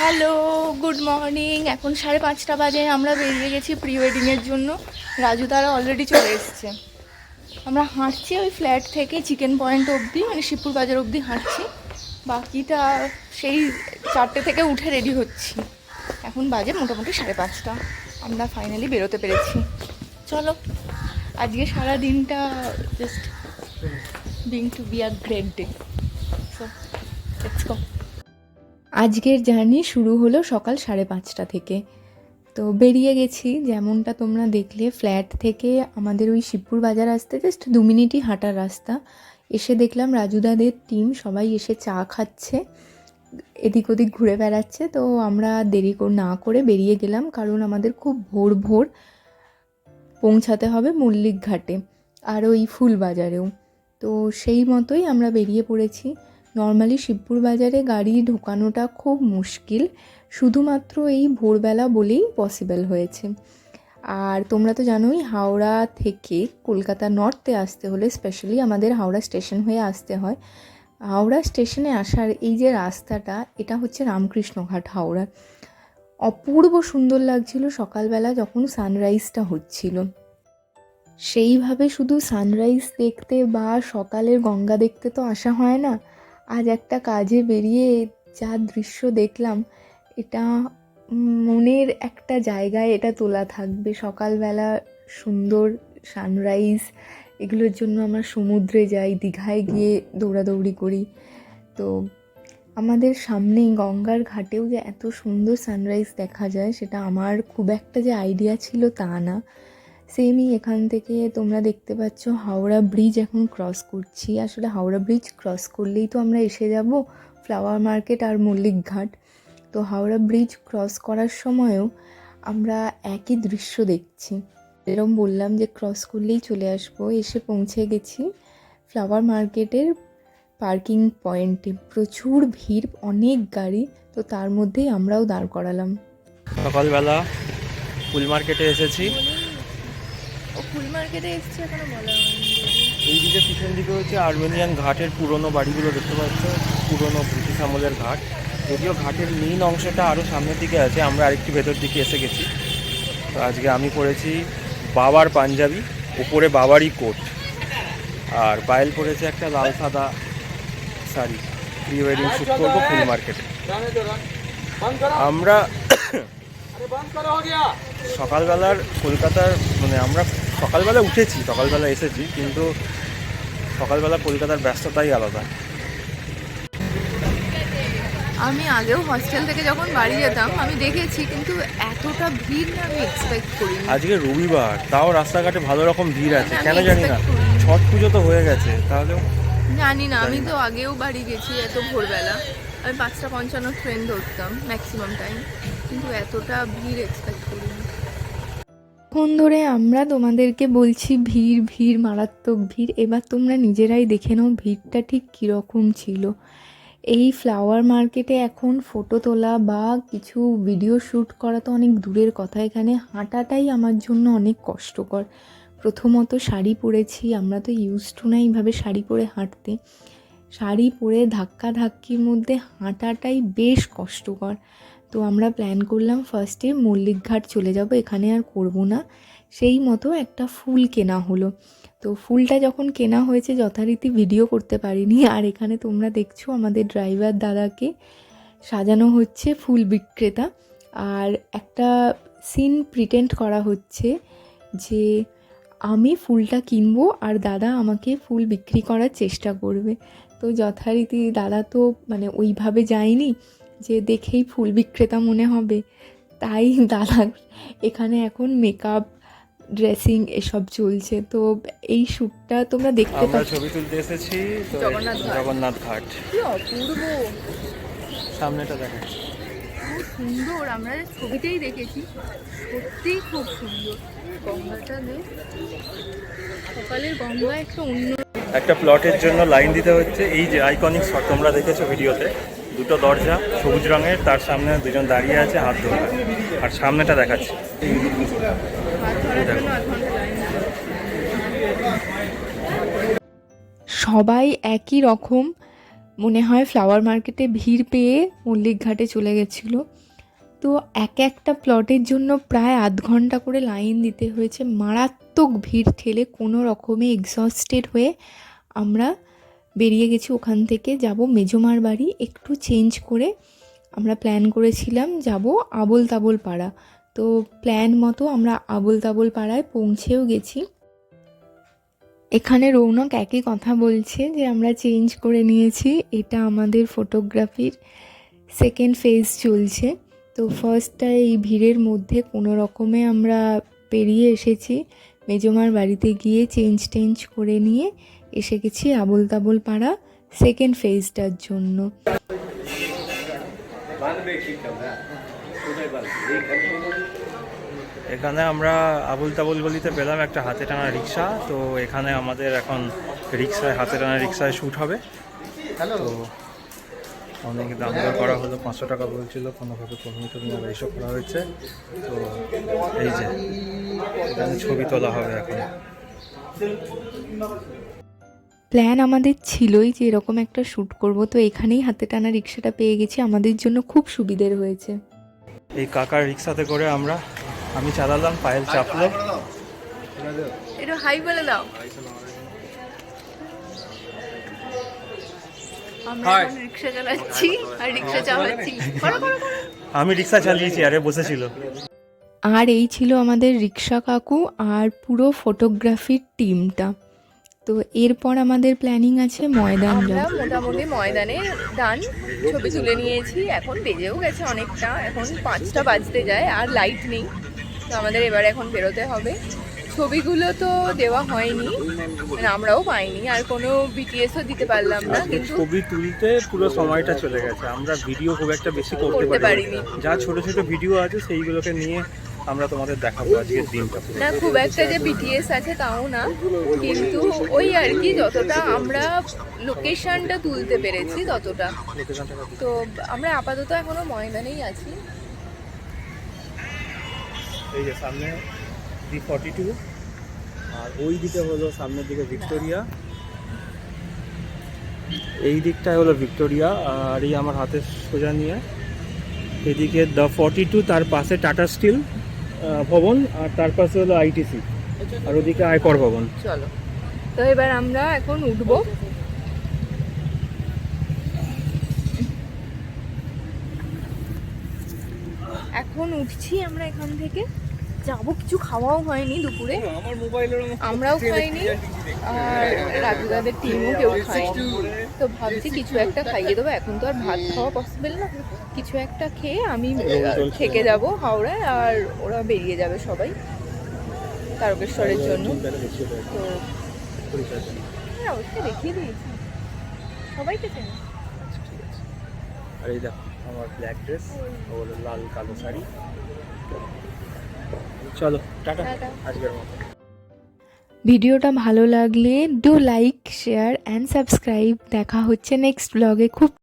Hello, good morning. এখন সাড়ে পাঁচটা বাজে, আমরা বেরিয়ে গেছি প্রি ওয়েডিংয়ের জন্য। রাজু তারা অলরেডি চলে এসছে। আমরা হাঁটছি ওই ফ্ল্যাট থেকে চিকেন পয়েন্ট অবধি মানে শিবপুর বাজার অবধি হাঁটছি। বাকিটা সেই চারটে থেকে উঠে রেডি হচ্ছি। এখন বাজে মোটামুটি সাড়ে পাঁচটা। আমরা ফাইনালি বেরোতে পেরেছি। চলো, আজকে সারা দিনটা just being to be a great day আজকের জার্নি শুরু হলো সকাল সাড়ে পাঁচটা থেকে। তো বেরিয়ে গেছি, যেমনটা তোমরা দেখলে, ফ্ল্যাট থেকে আমাদের ওই শিবপুর বাজার আসতে জাস্ট দু মিনিটই হাঁটার রাস্তা। এসে দেখলাম রাজুদাদের টিম সবাই এসে চা খাচ্ছে, এদিক ওদিক ঘুরে বেড়াচ্ছে, তো আমরা দেরি না করে বেরিয়ে গেলাম কারণ আমাদের খুব ভোর ভোর পৌঁছাতে হবে মল্লিক ঘাটে আর ওই ফুল বাজারেও তো সেই মতোই আমরা বেরিয়ে পড়েছি। নর্মালি শিবপুর বাজারে গাড়ি ঢোকানোটা খুব মুশকিল। শুধুমাত্র এই ভোরবেলা বলেই পসিবল হয়েছে। আর তোমরা তো জানোই, হাওড়া থেকে কলকাতা নর্থে আসতে হলে স্পেশালি আমাদের হাওড়া স্টেশন হয়ে আসতে হয়। হাওড়া স্টেশনে আসার এই যে রাস্তাটা, এটা হচ্ছে রামকৃষ্ণঘাট হাওড়া। অপূর্ব সুন্দর লাগছিল সকালবেলা যখন সানরাইজটা হচ্ছিল। সেইভাবে শুধু সানরাইজ দেখতে বা সকালের গঙ্গা দেখতে তো আসা হয় না আজ একটা কাজে বেরিয়ে যা দৃশ্য দেখলাম, এটা মনের একটা জায়গায় এটা তোলা থাকবে। সকালবেলা সুন্দর সানরাইজ এগুলোর জন্য আমরা সমুদ্রে যাই, দীঘায় গিয়ে দৌড়াদৌড়ি করি। তো আমাদের সামনেই গঙ্গার ঘাটেও যে এত সুন্দর সানরাইজ দেখা যায়, সেটা আমার খুব একটা যে আইডিয়া ছিল তা না। সেমই এখান থেকে তোমরা দেখতে পাচ্ছ হাওড়া ব্রিজ এখন ক্রস করছি। আসলে হাওড়া ব্রিজ ক্রস করলেই তো আমরা এসে যাব ফ্লাওয়ার মার্কেট আর মল্লিক ঘাট। তো হাওড়া ব্রিজ ক্রস করার সময়ও আমরা একই দৃশ্য দেখছি। এরকম বললাম যে ক্রস করলেই চলে আসব, এসে পৌঁছে গেছি ফ্লাওয়ার মার্কেটের পার্কিং পয়েন্টে প্রচুর ভিড়, অনেক গাড়ি, তো তার মধ্যেই আমরাও দাঁড় করালাম। সকালবেলা ফুল মার্কেটে এসেছি। ফুল মার্কেটে এসছি এখনও বলা এই দিকে পিছন দিকে হচ্ছে আর্মেনিয়ান ঘাটের পুরনো বাড়িগুলো দেখতে পাচ্ছ পুরনো ব্রিটিশ আমলের ঘাট। যদিও ঘাটের মেইন অংশটা আরও সামনের দিকে আছে আমরা আরেকটু ভেতর দিকে এসে গেছি। তো আজকে আমি পরেছি বাবার পাঞ্জাবি উপরে বাবারই কোট। আর পায়েল পরেছে একটা লাল সাদা শাড়ি। প্রি ওয়েডিং শ্যুট করব ফুল মার্কেটে। আমরা সকালবেলার কলকাতার মানে আমরা সকালবেলা উঠেছি সকালবেলা এসেছি কিন্তু সকালবেলা কলকাতার ব্যস্ততাই আলাদা। আমি আগেও হস্টেল থেকে যখন বাড়ি যেতাম আমি দেখেছি কিন্তু এতটা ভিড় না আমি এক্সপেক্ট করি আজকে রবিবার তাও রাস্তাঘাটে ভালো রকম ভিড় আছে কেন জানি না। ছট পুজো তো হয়ে গেছে তাহলে জানি না আমি তো আগেও বাড়ি গেছি এত ভোরবেলা। আমি পাঁচটা পঞ্চান্ন ট্রেন ধরতাম ম্যাক্সিমাম টাইম কিন্তু এতটা ভিড় এক্সপেক্ট করিনি। ফোন ধরে আমরা তোমাদেরকে বলছি ভিড় ভিড়, মারাত্মক ভিড়, এবার তোমরা নিজেরাই দেখে নাও ভিড়টা ঠিক কীরকম ছিল। এই ফ্লাওয়ার মার্কেটে এখন ফটো তোলা বা কিছু ভিডিও শ্যুট করা তো অনেক দূরের কথা। এখানে হাঁটাটাই আমার জন্য অনেক কষ্টকর। প্রথমত শাড়ি পরেছি, আমরা তো ইউজ টু না এইভাবে শাড়ি পরে হাঁটতে। শাড়ি পরে ধাক্কা ধাক্কির মধ্যে হাঁটাটাই বেশ কষ্টকর। তো আমরা প্ল্যান করলাম ফার্স্টে মল্লিক ঘাট চলে যাব, এখানে আর করব না। সেই মতো একটা ফুল কেনা হলো। তো ফুলটা যখন কেনা হয়েছে, যথারীতি ভিডিও করতে পারিনি। আর এখানে তোমরা দেখছ আমাদের ড্রাইভার দাদাকে সাজানো হচ্ছে ফুল বিক্রেতা। আর একটা সিন প্রিটেন্ড করা হচ্ছে যে আমি ফুলটা কিনবো আর দাদা আমাকে ফুল বিক্রি করার চেষ্টা করবে। তো যথারীতি দাদা তো মানে ওইভাবে যায়নি। যে দেখেই ফুল বিক্রেতা মনে হবে। তাই দাদা এখানে এখন মেকআপ ড্রেসিং এসব চলছে। তো এই শ্যুটটা তোমরা দেখতে পাচ্ছ। ছবি তুলতে এসেছি জগন্নাথ ঘাট। জগন্নাথ ঘাট। অপূর্ব! সামনেটা দেখা খুব সুন্দর আমরা ছবিতেই দেখেছি। সত্যিই খুব সুন্দর। গঙ্গাটা সকালের গঙ্গা একটা অন্য একটা প্লটের জন্য লাইন দিতে হচ্ছে। এই যে আইকনিক শট তোমরা দেখেছ ভিডিওতে দুটো দরজা, সবুজ রঙের, তার সামনে দুজন দাঁড়িয়ে আছে, হাত ধরে। আর সামনেটা দেখাচ্ছে। সবাই একই রকম, মনে হয় ফ্লাওয়ার মার্কেটে ভিড় পেয়ে মল্লিক ঘাটে চলে গেছিল। তো এক একটা প্লটের জন্য প্রায় আধ ঘণ্টা করে লাইন দিতে হয়েছে। মারাত্মক ভিড় ঠেলে কোনো রকমে এক্সস্টেড হয়ে আমরা বেরিয়ে গেছি ওখান থেকে, যাব মেজমার বাড়ি। একটু চেঞ্জ করে আমরা প্ল্যান করেছিলাম যাব আবল তাবল পাড়া। তো প্ল্যান মতো আমরা আবল তাবল পাড়ায় পৌঁছেও গেছি। এখানে রৌনক একই কথা বলছে যে, আমরা চেঞ্জ করে নিয়েছি, এটা আমাদের ফটোগ্রাফির সেকেন্ড ফেজ চলছে। তো ফার্স্টটা এই ভিড়ের মধ্যে কোনো রকমে আমরা পেরিয়ে এসেছি। মেজমার বাড়িতে গিয়ে চেঞ্জ টেঞ্জ করে নিয়ে এসে গেছি আবল তাবল পাড়া সেকেন্ড ফেজটার জন্য। এখানে আমরা আবুল তাবুল গলিতে পেলাম একটা হাতে টানা রিক্সা তো এখানে আমাদের এখন রিক্সায় হাতে টানা রিক্সায় শ্যুট হবে। তো অনেক দাম দর করা হলো পাঁচশো টাকা বলছিল কোনোভাবে কমিয়ে টমি আবার এইসব করা হয়েছে। তো এই যে এখানে ছবি তোলা হবে এখন। প্ল্যান আমাদের ছিলই যে এরকম একটা শ্যুট করব। তো এখানেই হাতে টানা রিক্সাটা পেয়ে গেছি। আমাদের জন্য খুব সুবিধের হয়েছে। এই কাকার রিক্সাতে করে আমরা আমি চালালাম পায়েল চাপলো। একটু হাই বলে দাও। রিক্সা চালাচ্ছি আর রিক্সা চালাচ্ছি। আমি রিক্সা চালিয়েছি আরে বসেছিল। আর এই ছিল আমাদের রিক্সা কাকু আর পুরো ফটোগ্রাফির টিমটা তো এরপর আমাদের প্ল্যানিং আছে ময়দান আমরা মোটামুটি ময়দানে ডান ছবি তুলে নিয়েছি এখন বেজেও গেছে অনেকটা এখন পাঁচটা বাজতে যায় আর লাইট নেই। তো আমাদের এবার এখন বেরোতে হবে। ছবিগুলো তো দেওয়া হয়নি মানে আমরাও পাইনি আর কোনো বিটিএসও দিতে পারলাম না কিন্তু ছবি তুলতে পুরো সময়টা চলে গেছে। আমরা ভিডিও খুব একটা বেশি করতে পারিনি। যা ছোট ছোট ভিডিও আছে সেইগুলোকে নিয়ে আমরা তোমাদের দেখাবো আজকের দিনটা না খুব একটা যে বিটিএস আছে তাও না কিন্তু ওই আর কি যতটা আমরা লোকেশনটা তুলতে পেরেছি ততটা। তো আমরা আপাতত এখনও ময়দানেই আছি। এই যে সামনে ডি ফর্টি টু আর ওই দিকে হলো সামনের দিকে ভিক্টোরিয়া। এই দিকটায় হলো ভিক্টোরিয়া আর এই আমার হাতে সোজা নিয়ে। এদিকে দ্য ফর্টি টু তার পাশে টাটা স্টিল ভবন আর তার পাশে হলো আইটিসি আর ওদিকে আয়কর ভবন। চলো। তো এবার আমরা এখন উঠবো। এখন উঠছি আমরা এখান থেকে। যাব কিছু খাওয়াও হয়নি দুপুরে। আমার মোবাইলের আমরাও খাইনি। আর রাজুদাদের টিমও কেউ খায়নি। তো ভাবছি কিছু একটা খাইয়ে দেবো। এখন তো আর ভাত খাওয়া পসিবল না। কিছু একটা খেয়ে আমি থেকে যাব হাওড়ায় আর ওরা বেরিয়ে যাবে সবাই তারকেশ্বরের জন্য। তো হ্যাঁ অবশ্যই দেখিয়ে দিয়েছি। সবাইকে চেনে। আর এই দেখো আমার ব্ল্যাক ড্রেস ওর লাল কালো শাড়ি। চলো টাটা। টাটা। আজকের মতো। ভিডিওটা ভালো লাগলে do like share and subscribe দেখা হচ্ছে নেক্সট ব্লগে খুব